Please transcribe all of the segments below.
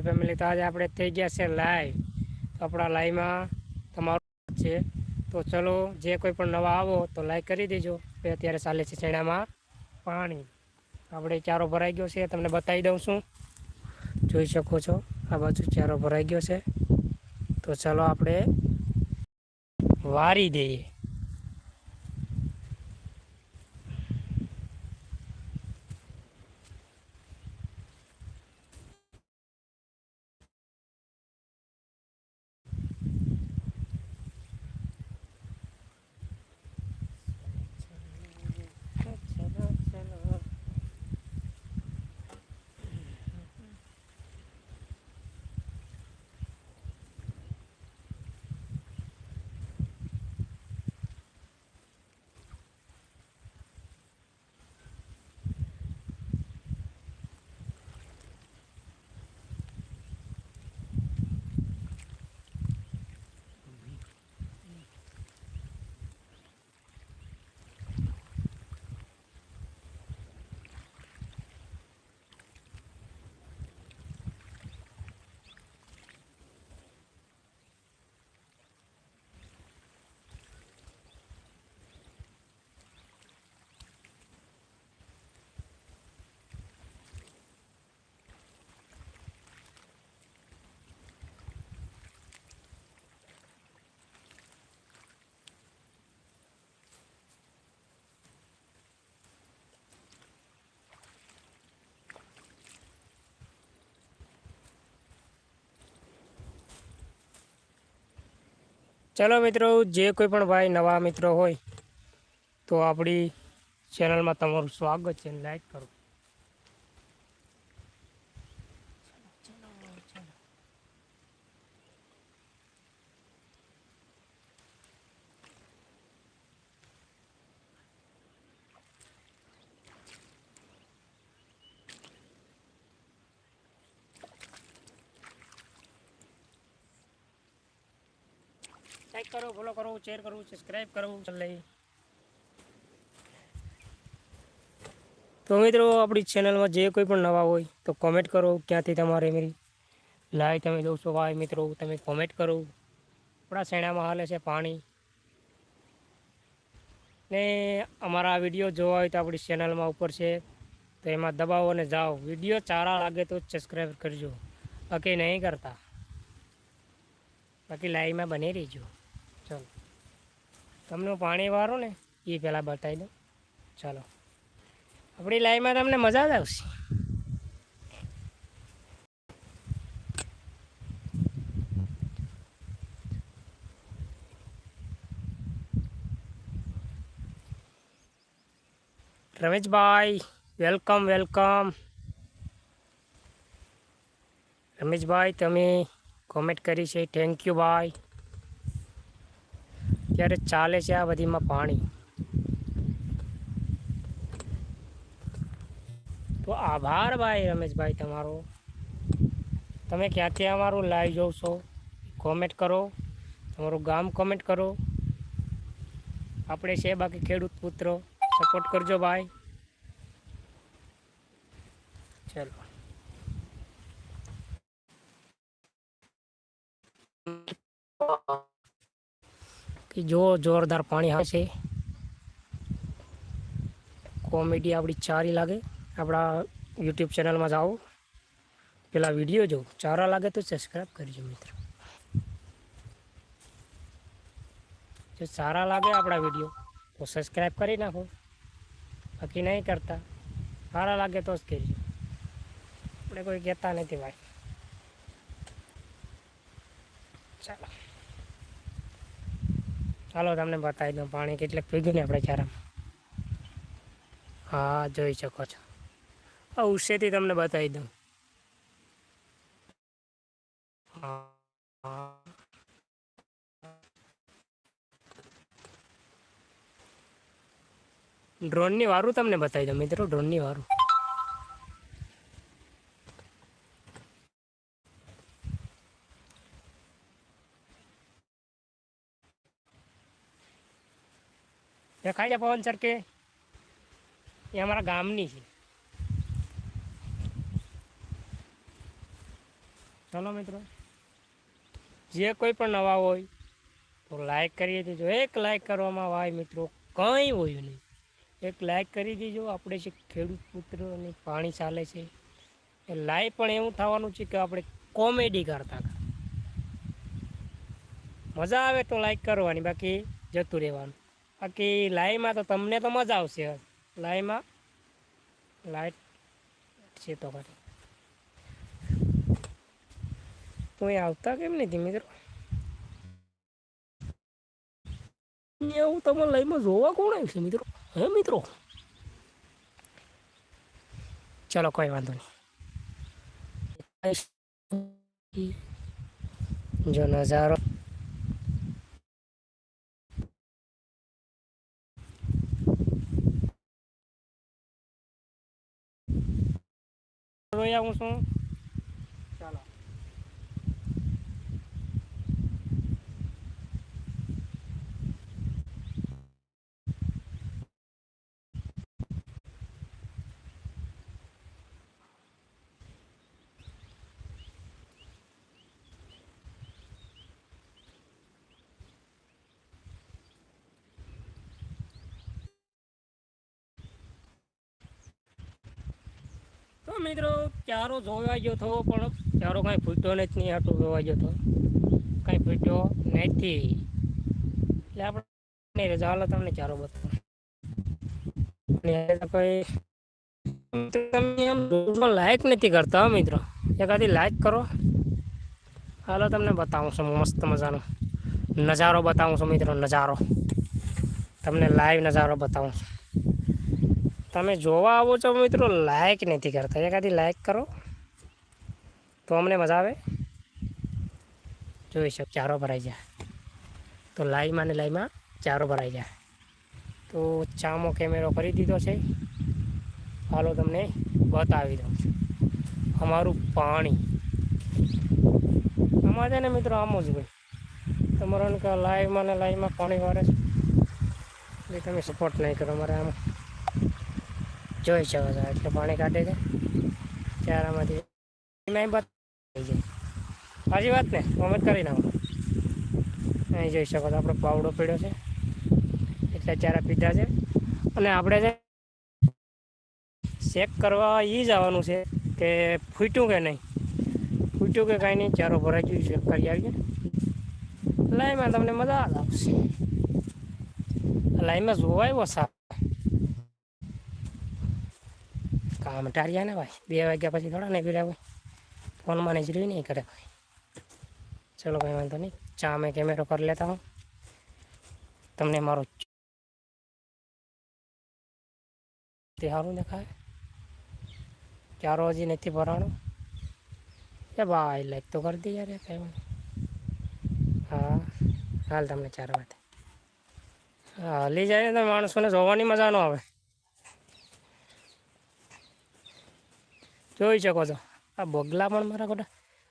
Family તો આજે આપણે થઈ ગયા છે લાઈવ તો આપણા લાઈવમાં તમારું છે. તો ચલો, જે કોઈ પણ નવા આવો તો લાઈક કરી દેજો. કે અત્યારે ચાલે છે ચણામાં પાણી. આપણે ચારો ભરાઈ ગયો છે, તમને બતાવી દઉં છું. જોઈ શકો છો, આ બાજુ ચારો ભરાઈ ગયો છે. તો ચલો આપણે વારી દઈએ ચલો ચલો ચલો મિત્રો, જે કોઈ પણ ભાઈ નવા મિત્રો હોય, તો આપણી ચેનલમાં તમારું સ્વાગત છે લાઈક કરો લાઈક કરો શેર કરવું સબસ્ક્રાઈબ કરવું ચાલે તો મિત્રો, આપણી ચેનલમાં જે કોઈ પણ નવા હોય, તો કોમેન્ટ કરો ક્યાંથી તમારે મેરી લાઈ તમે દોસ્તો ભાઈ મિત્રો, તમે કોમેન્ટ કરો. આપણા શેણામાં હાલે છે પાણી. ને અમારા વીડિયો જોવા હોય તો આપણી ચેનલમાં ઉપર છે. તો એમાં દબાવો અને જાઓ. વીડિયો સારા લાગે તો સબસ્ક્રાઈબ કરજો. બાકી નહીં કરતા. બાકી લાઈવમાં બની રહીજો. તમને પાણી વાળો ને, એ પહેલાં બતાવી દઉં. ચાલો. આપણી લાઈમાં તમને મજા જ આવશે. Rameshbhai, welcome welcome. રમેશભાઈ, તમે કોમેન્ટ કરી છે. થેન્ક યુ ભાઈ. ત્યારે ચાલે છે આ બધીમાં પાણી. તો આભાર ભાઈ રમેશભાઈ તમારો. તમે ક્યાંથી અમારું લાઈવ જોવ કોમેન્ટ કરો. તમારું ગામ કોમેન્ટ કરો. આપણે છે બાકી ખેડૂત પુત્રો. સપોર્ટ કરજો ભાઈ. ચલો. કે જો જોરદાર પાણી આવે છે કોમેડી આપણી સારી લાગે આપણા યુટ્યુબ ચેનલમાં જાઓ પેલા વીડિયો જો સારા લાગે તો સબસ્ક્રાઈબ કરજો મિત્રો જો સારા લાગે આપણા વીડિયો તો સબસ્ક્રાઈબ કરી નાખો બાકી નહીં કરતા સારા લાગે તો જ કરજો આપણે કોઈ કહેતા નથી ભાઈ ચાલો ચાલો તમને બતાવી દઉં પાણી કેટલેક પીગ્યું ને આપણે ચારામાં હા, જોઈ શકો છો. આ ઉશેથી તમને બતાવી દઉં. હા હા. ડ્રોનની વારું તમને બતાવી દઉં, મિત્રો, ડ્રોનની વારું. દેખાય છે પવન સર કે એ અમારા ગામની છે. ચલો મિત્રો. જે કોઈ પણ નવા હોય તો લાઈક કરી દેજો. એક લાઈક કરવામાં ભાઈ મિત્રો કંઈ હોય નહીં. એક લાઈક કરી દેજો. આપણે જે ખેડૂત પુત્રોની પાણી ચાલે છે, એ લાઈવ પણ એવું થવાનું છે કે આપણે કોમેડી કરતા. મજા આવે તો લાઈક કરવાની, બાકી જતું રહેવાનું. બાકી લાઈમાં તો તમને તો મજા આવશે લાઈમાં લાઈટ છે તો ખરી. તો આવતા કેમ નથી મિત્રો? એવું તમે લાઈમાં જોવા કોણ આવ્યું છે મિત્રો? હે મિત્રો? ચલો કોઈ વાંધો નહીં. જો નજારો રોઈ આવું છું. મિત્રો ચારો જોવા ગયો હતો પણ ચારો કાંઈ ફૂટ્યો નથી નહીં હાટું જોવા ગયો તો. કાંઈ ફૂટ્યો નથી. એટલે આપણે રજા, હાલો તમને ચારો બતાવો. કોઈ તમે એમ લાઈક નથી કરતા મિત્રો. એકાદી લાઈક કરો. હાલો તમને બતાવું છું, મસ્ત મજાનો. નજારો બતાવું છું મિત્રો, નજારો. તમને લાઈવ નજારો બતાવું છું. તમે જોવા આવો છો મિત્રો લાઈક નથી કરતા. એકાદી લાઈક કરો. તો અમને મજા આવે. જોઈ શકો, ચારો ભરાઈ જાય તો લાઈમાં ને લાઈવમાં ચારો ભરાઈ જાય તો ચામો કેમેરો કરી દીધો છે. હાલો તમને બતાવી દઉં અમારું પાણી. અમારે છે ને મિત્રો આમ જ ભાઈ તમારો લાઈવમાં ને લાઈવમાં પાણી વારે છે. એટલે તમે સપોર્ટ નહીં કરો મારે આમ. જોઈ શકો છો. એટલે પાણી કાઢે છે. ચારામાંથી. એમાં બત થઈ વાત ને? કોમેન્ટ કરી નાખો. અહીં જોઈ શકો છો, આપણો પાવડો પીડ્યો છે. એટલે ચારા પીધા છે. અને આપણે છે ચેક કરવા એ જ આવવાનું છે કે ફૂટ્યું કે નહીં? ફૂટ્યું કે કાંઈ નહીં? ચારો ભરાઈ ગયું ચેક કરી આવીએ લાઈમાં તમને મજા આવશે લાઈમાં જોવાય વસા કામ ટાળ્યા ને ભાઈ. બે વાગ્યા પછી થોડા ને પીડા હોય ફોનમાં જ રહ્યું નહીં કરે ભાઈ. ચલો કંઈ વાંધો નહીં. ચા મેં કેમેરો કરી લેતા હું તમને મારો તે સારું દેખાય. ચારો હજી નથી ભરાણો. એ ભાઈ લાઈક તો કરી દે યાર કઈ હા, હાલ તમને ચાર વાત હા, લઈ જાય તો માણસોને જોવાની મજા ન આવે. જોઈ શકો છો. આ બગલા પણ મારા ખોટા.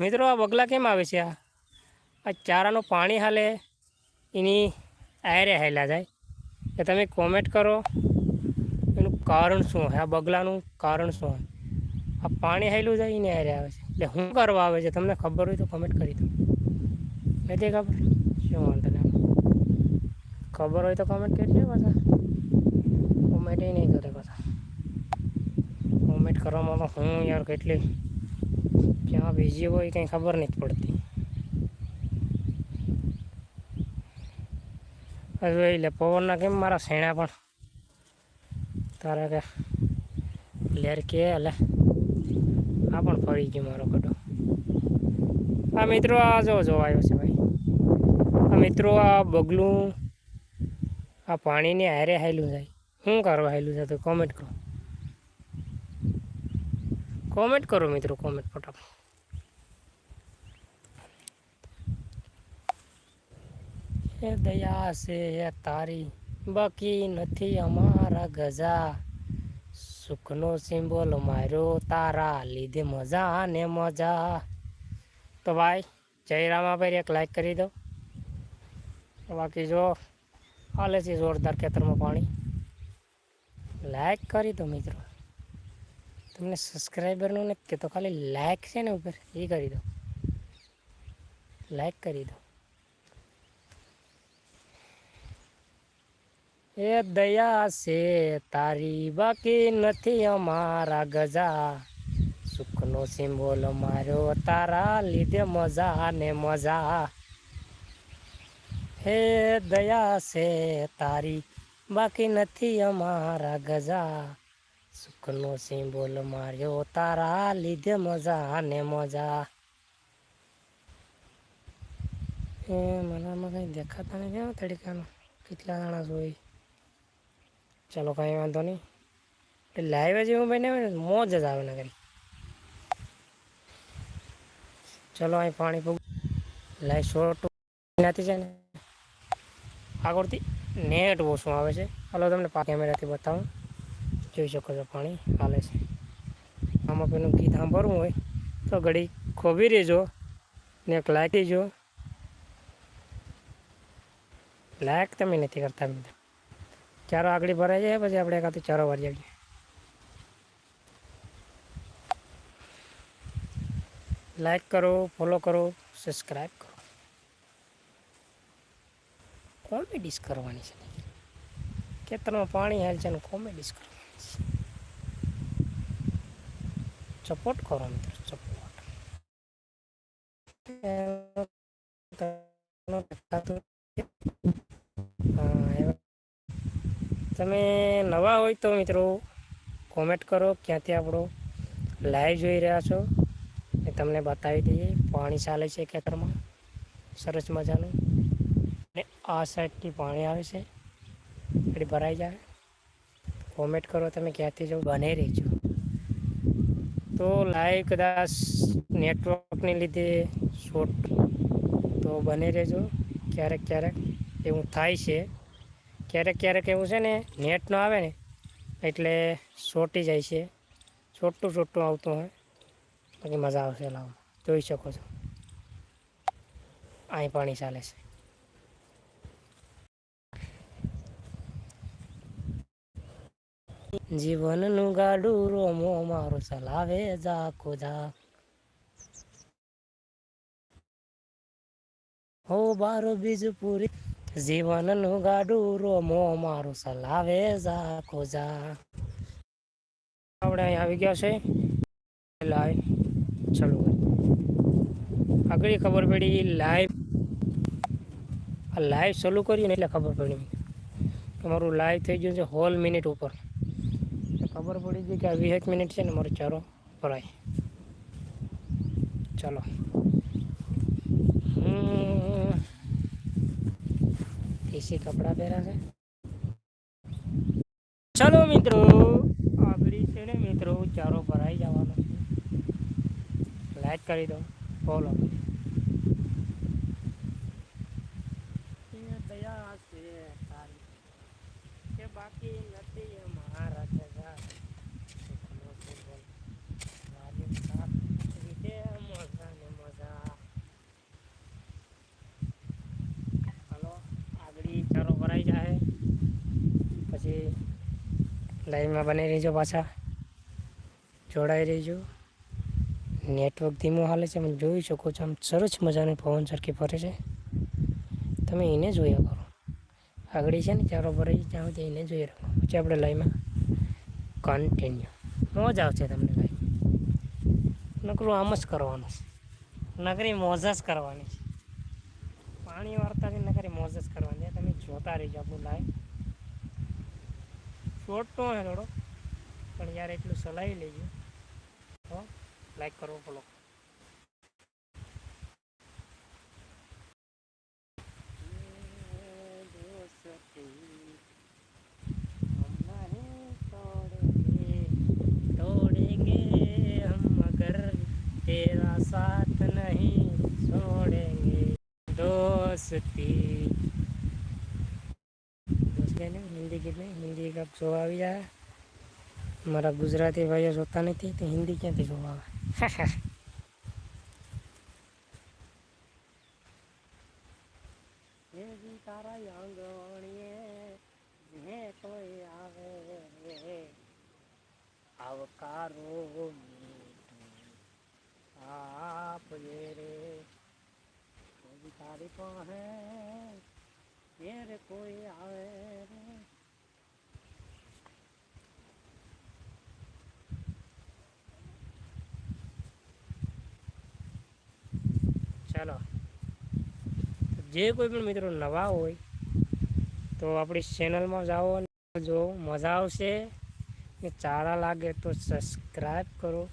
મિત્રો, આ બગલા કેમ આવે છે? આ આ ચારાનું પાણી હાલે, એની આયરે હાલ્યા જાય. કે તમે કોમેન્ટ કરો, એનું કારણ શું હોય? આ બગલાનું કારણ શું હોય? આ પાણી હાલ્યું જાય, એને આયરે આવે છે. એટલે શું કરવા આવે છે? તમને ખબર હોય તો કોમેન્ટ કરી દો. નથી ખબર? શું વાંધો નહીં. ખબર હોય તો કમેન્ટ કરજો પાછા. કોમેન્ટ નહીં કરે પાછા. કરવામાં તો હું યાર કેટલી ક્યાં બીજી હોય કંઈ ખબર નથી પડતી. હવે એટલે પવનના કેમ મારા શેણા પણ તારા કે લેર કે એટલે આ પણ ફરી ગયો મારો કડો. આ મિત્રો આ જો જોવાયો છે ભાઈ. આ મિત્રો આ બગલું આ પાણીને હારે હાયલું જાય. શું કરવા હાયલું છે તો કોમેન્ટ કરો. કોમેન્ટ કરો મિત્રો, કોમેન્ટ ફટાફટ. એ દયા છે એ તારી, બાકી નથી અમારા ગજા. સુખનો સિમ્બોલ માર્યો તારા, લીધે મજા ને મજા. તો ભાઈ જયરામા ભાઈ એક લાઈક કરી દો. બાકી જો, હાલે છે જોરદાર ખેતરમાં પાણી. લાઈક કરી દો મિત્રો. તમને સબસ્ક્રાઈબરનું નથી કહેતો ખાલી લાઈક છે ને ઉપર એ કરી દો લાઈક કરી દો એ દયા છે તારી બાકી નથી અમારા ગજા સુખનો સિમ્બોલ માર્યો તારા લીધે મજા ને મજા હે દયા છે તારી બાકી નથી અમારા ગજા સુખનો સિમ્બોલ માર્યો, તારા લીધે મજા ને મજા. એ મનામાં કંઈ દેખાતા નથી કેવા તડકાનું. કેટલા જણા જોઈ. ચાલો કાંઈ વાંધો નહીં. એટલે લાઈવ જ એવું બને મોજ જ આવે ને કરી ચલો અહીં પાણી પૂગ લાઈ શોર્ટ નથી છે ને. આગળથી નેટ ઓછું આવે છે. હાલો તમને કેમેરાથી બતાવું. જોઈ શકો છો પાણી હાલે છે. આમાં પેલું ગીત સાંભળવું હોય તો ઘડી ખોબી રહેજો ને એક લાઈક દેજો. લાયક તમે નથી કરતા મિત્રો ચારો આગળ ભરાઈ જાય પછી આપણે એકાદ ચારો વાળી આવીએ લાઈક કરો ફોલો કરો સબસ્ક્રાઈબ કરો. કોમેડીસ કરવાની છે. ખેતરમાં પાણી હાલ છે ને કોમેડીસ છે સપોર્ટ કરો મિત્રો સપોર્ટ તમે નવા હોય તો મિત્રો કોમેન્ટ કરો, ક્યાંથી આપણો લાઈવ જોઈ રહ્યા છો, એ તમને બતાવી દઈએ. પાણી ચાલે છે ખેતરમાં, સરસ મજાનું. અને આ સાઈડથી પાણી આવે છે. એટલે ભરાઈ જાય. કોમેન્ટ કરો, તમે ક્યાંથી જો બને રહેજો. તો લાઈવ કદાચ નેટવર્કને લીધે શોર્ટ તો બને રહેજો. ક્યારેક ક્યારેક એવું થાય છે. ક્યારેક ક્યારેક એવું છે ને નેટ ન આવે ને, એટલે સોટી જાય છે. છોટું છોટું આવતું હોય બાકી મજા આવશે લાવો જોઈ શકો છો. અહીં પાણી ચાલે છે. જીવનનું ગાડું રોમો મારું ચલાવે જા ખુદા હો બારો બીજ પૂરી જીવનનું ગાડું રોમો મારું ચલાવે જા ખુદા આપણે અહીં આવી ગયા છે. લાઈવ ચાલુ. આગળ ખબર પડી લાઈવ આ લાઈવ ચાલુ કરીને એટલે ખબર પડી. તમારું લાઈવ થઈ ગયું છે હોલ મિનિટ ઉપર. ખબર પડી ગઈ કે આ વીસ મિનિટ છે ને મારો ચારો ભરાય. ચાલો. એસી કપડાં પહેર્યા છે. ચાલો મિત્રો, આગળ છે ને મિત્રો ચારો ભરાઈ જવાનો લાઈક કરી દો. ફોલો દયા છે તારી કે બાકી નથી મારા જગા સુખનો સિંબલ મારી સાથ રીતે મજા ને મજા હાલો આગળી ચારો ભરાઈ જાય પછી લાઈવમાં બની રહીજો પાછા. જોડાઈ રહીજો. નેટવર્ક ધીમું હાલે છે જોઈ શકો છો, આમ સરસ મજાની પવન સરખી ફરે છે. તમે એને જોયા કરો. આગળ છે ને, ચારો ભરાઈ ત્યાં સુધી એને જોઈ રાખો. પછી આપણે લાઈમાં કન્ટિન્યુ મોજ આવશે તમને લાઈવ નકરું આમ જ કરવાનું છે. નકરી મોજ જ કરવાની છે. પાણી વાર્તાથી નકરી મોજ જ કરવાની છે. તમે જોતા રહીજો આપણું લાઈવ શોર્ટ તો હોય થોડો પણ યાર એટલું સલાહી લેજો તો લાઈક કરવો ફોલો तोड़ेंगे हम मगर तेरा साथ नहीं छोड़ेंगे दोस्ती જોવા આવી જાય. મારા ગુજરાતી ભાઈઓ જોતા નથી, તો હિન્દી ક્યાંથી જોવા આવે દેવી તારા આંગણીએ જે કોઈ આવે આવકારો મીઠું આપજે રે. મારી પાસે, ઘેર કોઈ આવે રે. ચાલો. જે કોઈ પણ મિત્રો નવા હોય, તો આપણી ચેનલમાં જાઓ જો મજા આવશે ને સારા લાગે તો સબસ્ક્રાઈબ કરો.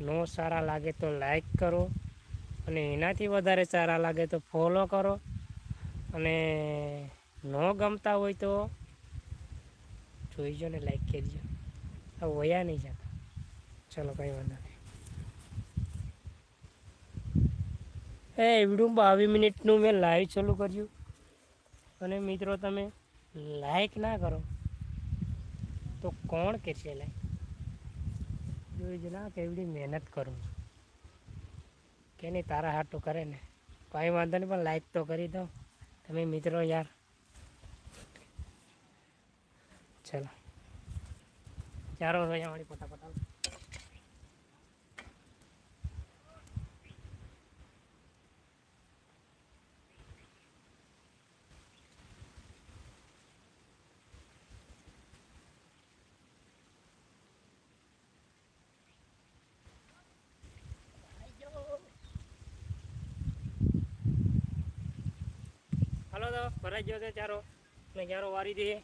નો સારા લાગે તો લાઈક કરો. અને એનાથી વધારે સારા લાગે તો ફોલો કરો. અને ન ગમતા હોય તો જોઈજો ને લાઈક કરજો. આ વયા નહીં જતા. ચલો, કંઈ વાંધો એ વીડિયો બાવીસ મિનિટનું મેં લાઈવ ચાલુ કર્યું. અને મિત્રો, તમે લાઈક ના કરો. તો કોણ કરશે લાઈક જ ના કેવડી મહેનત કરું છું. કે નહીં, તારા હાટું કરે ને. કાંઈ વાંધો નહીં, પણ લાઈક તો કરી દો તમે મિત્રો યાર. ચલો. ચારો અહીંયા વાળી પોતા હાલો. હાલો તો ભરાઈ ગયો છે ચારો. ને વારી દઈએ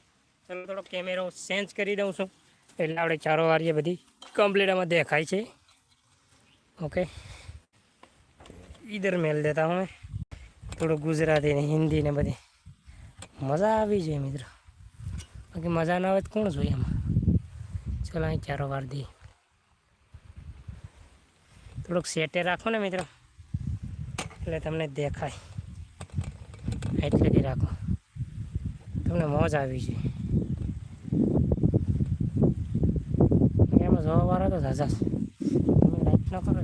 ચાલો થોડો કેમેરો ચેન્જ કરી દઉં છું. એટલે આપણે ચારો વારીએ બધી કમ્પ્લીટ આમાં દેખાય છે. ઓકે ઈધર મેલ દેતા હું થોડું ગુજરાતી ને હિન્દી ને બધી. મજા આવી જોઈએ મિત્રો. બાકી મજા ના આવે તો કોણ જોઈએ એમાં? ચાલો અહીં ચારો વાર દઈએ. થોડુંક સેટે રાખો ને મિત્રો. એટલે તમને દેખાય. એટલેથી રાખો. તમને મોજ આવી છે. એમાં જોવા વાળા તો ઝાઝા છે. તમે લાઈક ન કરો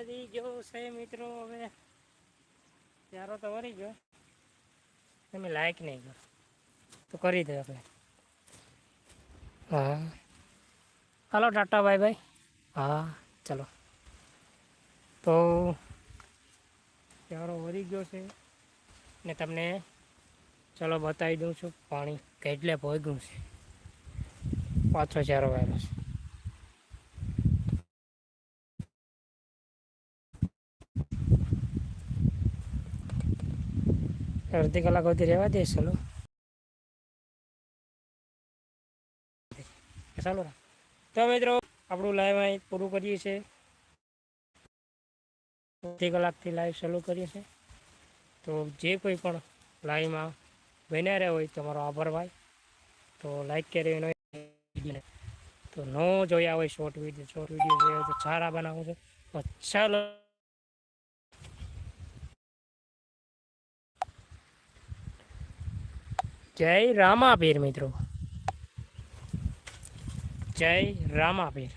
વધી ગયો છે મિત્રો હવે. ચારો તો વળી ગયો. તમે લાઈક નહીં કરો. તો કરી દે આપણે. હા. હાલો ટાટા બાય બાય હા, ચલો. તો ચારો વળી ગયો છે. ને તમને ચલો બતાવી દઉં છું. પાણી કેટલે ભોગ્યું છે. પાછો ચારો વાયરો છે. અડધી કલાક સુધી રહેવા દે, ચાલો. ચાલો. તો મિત્રો, આપણું લાઈવ અહીં પૂરું કરીએ છીએ. અડધી કલાકથી લાઈવ ચાલુ કરીએ છીએ. તો જે કોઈ પણ લાઈવમાં બન્યા રહ્યા હોય, તમારો આભાર ભાઈ. તો લાઈક કરી તો ન જોયા હોય શોર્ટ વીડિયો શોર્ટ વીડિયો જોઈએ તો સારા બનાવું છે. તો જય રામાપીર મિત્રો. જય રામાપીર.